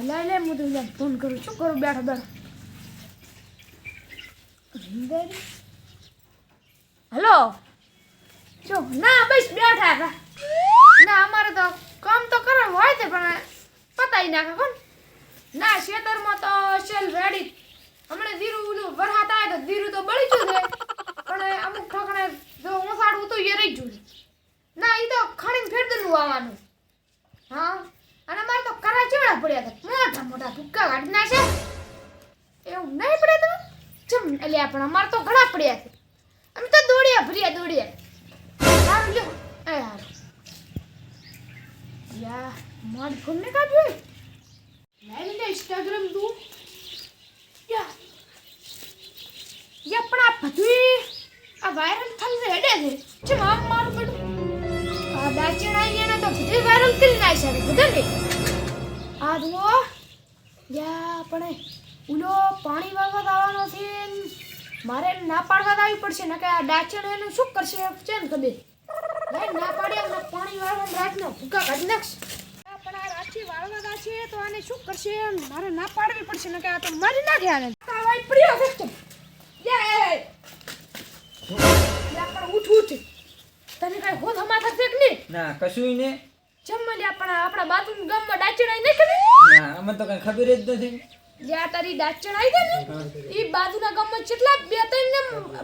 લે લે, હું તો લે ફોન કરું. શું કરું? બેઠો બેઠો. હલો? જો, ના, બસ બેઠા હતા. ના, અમારે તો કામ તો કરવાનું હોય છે, પણ પતાવી નાખે, કોણ? ના, ખેતરમાં તો શેલ રેડી. હમણાં ધીરું ઓલું વરસાદ આવે તો ધીરું તો બળી ગયું છે પણ અમુક ઠોકણે જો ઓસાડવું તો એ રહી ગયું ના એ તો ખણીને ફેર આવવાનું. હા? અને અમારે તો કરા ચેવડા પડ્યા હતા. મોટા મોટા ભૂક્કા કાઢના છે એવું નહીં પડે તો જમ એટલે પણ અમારે તો ઘણા પડ્યા છે. અમે તો દોડ્યા ભર્યા દોડ્યા. સારું લ્યો. એ હારું. યા માર ફોન ને કાઢ્યો લઈ લે ઇન્સ્ટાગ્રામ તું? યા. યા પણ આ બધું આ વાયરલ થઈને હેડે છે. ચમ આમ મારું બધું આ દાચણ આઈને તો બધું વાયરલ કરી નાખ્યા છે બધા ને આ જુઓ. યા આપણે ઉલો પાણી વાળવા આવવાનો છે મારે ના પાડવા આવી પડશે ને કે આ ડાચણ એનું શું કરશે છે ને કદે લઈ ના પાડે એમને પાણી વાળવા રાખનો ભૂકા કાઢી નાખશે. પણ આ રાતથી વાળવા છે તો આને શું કરશે મારે ના પાડવી પડશે ને કે આ તો મારી નાખે આને તાવાય પ્રિય છે જય પણ ઉઠ ઉઠ. તને કઈ હોદ હમા થશે કે નહીં? ના કશું ને જમવા પણ આપણા બાથરૂમ ગામમાં ડાચણ આઈ નહીં? કરી ના અમને તો કઈ ખબર જ નથી. જ્યાં તારી દાંત આવી ગઈ ને? એ બાજુના ગામમાં કેટલા બે ત્રણ ને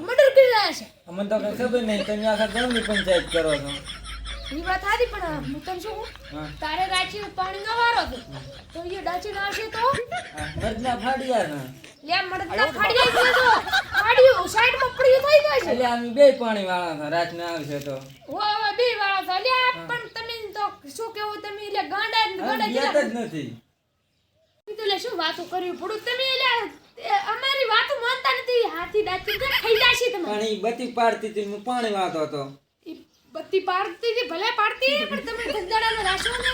મર્ડર કરી રહ્યા છે? અમને તો કઈ ખબર નહીં તમે આખા ગામની પંચાયત કરો છો. એ વાત સારી પણ હું તને શું કહું? તારે રાચી પાણી નો વારો છે. તો એ ડાચી ના હશે તો મર્દના ફાડ્યા છે. લે મર્દના ફાડ્યા છે તો? ફાડ્યું સાઈડમાં પડ્યું થઈ જાય છે. લે અમે બે પાણી વાળા હતા રાતના આવશે તો. ઓ હવે બે વાળા તો લે પણ તમે તો શું કેવું તમે? લે ગાંડા ને ગાંડા જ નથી. કીધું લે શું વાતો કરવી પડું? તમે લે અમારી વાતો માનતા નથી. હાથી ડાચી તો ખાઈ જાશે તમે. પણ ઈ બતી પાડતી હતી હું પાણી વાતો હતો. ઈ બતી પાડતી હતી ભલે પાડતી પણ તમે ધંધાડાનો રાશો ને.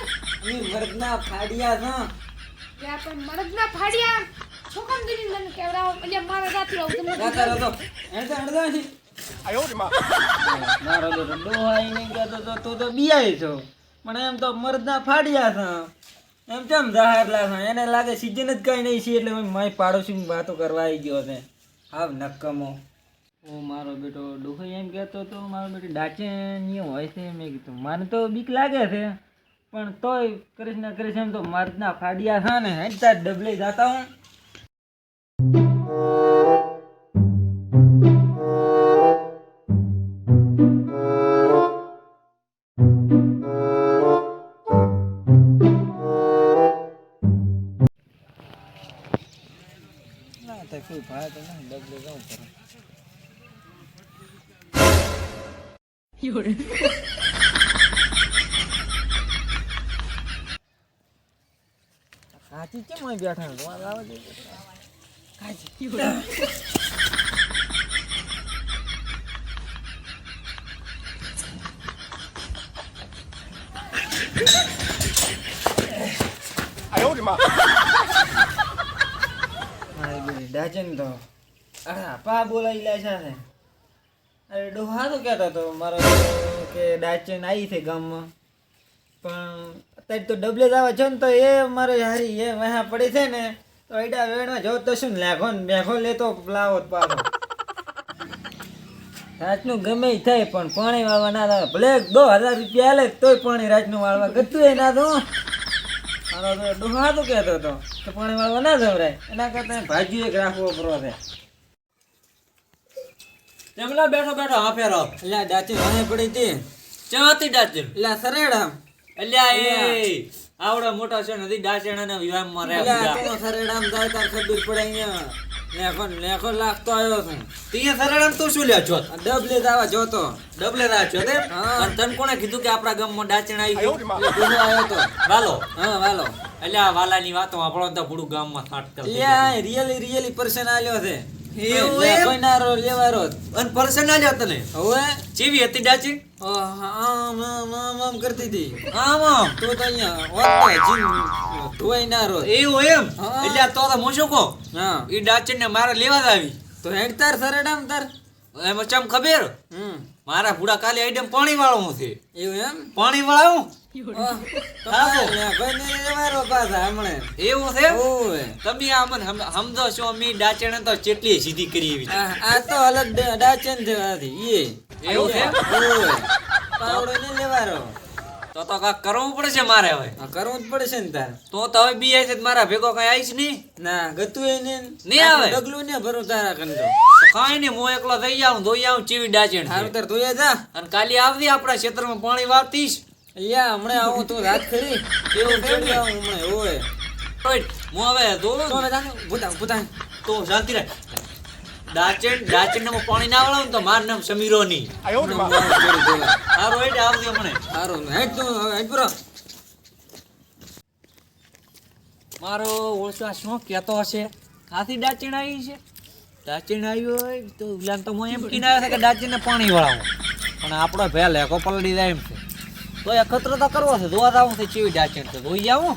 ઈ મરદના ફાડ્યા ના યા પણ મરદના ફાડ્યા. છોકમ દીની મને કેવડાવો? એટલે મારે રાત્રે આવું તમને જાતા રહો તો આયો રે માં. મારો તો ડોહાઈ નહીં ગયો તો તું તો બિયાય છો. પણ એમ તો મરદના ફાડ્યા છે એમ કેમ જાહેર લાગે એને લાગે સીઝન જ કઈ નહીં છે એટલે મારી પાડોશી વાતો કરવા આવી ગયો છે. હાવ નક્કમો. ઓ મારો બેટો ડોહાઈ એમ કહેતો તો મારો બેટો ડાચે નહીં હોય છે મેં કીધું. મને તો બીક લાગે છે, પણ તોય કરીશ એમ તો મારના ફાડિયા છે ને હેડતા ડબલે જાતા હું. તો કોઈ ભાઈ તો નહીં ડબલે જવું પડે. કાચી કેમ અહીં બેઠા તમારે લાવવા દે મારી છે ડાચન તો. અરે પા બોલાવી લે છે ને. અરે, ડોહા તો કહેતો હતો, મારો કે ડાચન આવી છે ગામમાં. પણ અત્યારે તો ડબલે જ આવે છે ને તો એ મારે હારી, એ વહા પડી છે ને, તો એડા વેણમાં જો તો શું લેખો ને મેઘો લેતો લાવો પાછો. રાતનું ગમે થાય, પણ પાણી વાળવા ના થાય. ભલે દો હજાર રૂપિયા લે તોય પાણી રાતનું વાળવા ગતું એ ના દઉં મારો તો ડોહા કહેતો હતો કે પાણી વાળવા ના જવરાય એના કરતા ભાજી એક રાખવો પડો છે. તેમલા બેઠો બેઠો રહો એટલે ડાચી વાહે પડી હતી. ચાતી ડાચણ એટલે સરેડા અલ્યા એ આવડો મોટો છે નથી ડાચણ ને સરેડામ જાય તાર ખબર પડે અહીંયા. લેખો લેખો લાગતો આવ્યો છું. તીએ સરળમ તું શું લ્યો? છો ડબલે દાવા જોતો ડબલે રાહ છો તે અને તને કોણે કીધું કે આપણા ગામમાં ડાચણ આવી ગયું? એટલે આવ્યો તો. વાલો. હા વાલો. આ વાલાની વાતો આપણો તો પૂરું ગામમાં થાટ રિયલી રિયલી પર્સન આવ્યો છે. એવું રો લેવારો તને. હવે. ચેવી હતી ડાચી આમ આમ આમ આમ કરતી હતી. આમ આમ. તું તો અહીંયા હોત ને જીન ના રોત. એવું એમ. એટલે તો તો હું શું હા. ઈ ડાચી ને મારે લેવા જ આવી. તો હેડ તાર સરેડામ તાર. એમાં ચમ ખબર? હમ. મારા ભૂડા કાલે આઈટમ પાણી વાળું છે. એવું એમ? પાણી વાળા એવું છે? તમે આ મને સમજો છો મી ડાચણે તો ચેટલી સીધી કરી એવી આ આ તો અલગ ડ- ડાચન છે? આથી, એવું છે? પાવડો ને લેવારો તો તો કાક કરવું પડશે મારે હવે. કરવું જ પડશે ને તારે. તો તો હવે બી છે તો મારા ભેગો કઈ આવીશ નહીં? ના ગતું એ નહીં. આવે. ડગલું ને ભરું તારા કંદો તો કાંઈ નહીં હું એકલો થઈ જાઉં ધોઈ આવું ચીવી ડાચી સારું તાર ધોયા જા. અને કાલી આવતી આપણા ક્ષેત્રમાં પાણી વાપતીશ યા હમણાં આવું તું રાત ખરી એવું છે આવું હમણાં ઓય, હું હવે ભૂતા. તો શાંતિ રાખ. ડાચણ ડાચણ ને પાણી ના વળાવું તો માર નામ સમીરો ની સારો એટલે આવજો મને. સારો હેડ તું હેડ પૂરો મારો ઓળખા શું કહેતો હશે? કાથી દાચણ આવી છે? દાચણ આવ્યું હોય તો ઉલાન તો હું એમ કીને આવ્યો કે ડાચણને પાણી વળાવું. પણ આપણો ભેલ હેકો પલડી જાય એમ છે. તો એ ખતરો તો કરવો છે. જોવા આવું છે ચીવી દાચણ છે. જોઈ આવું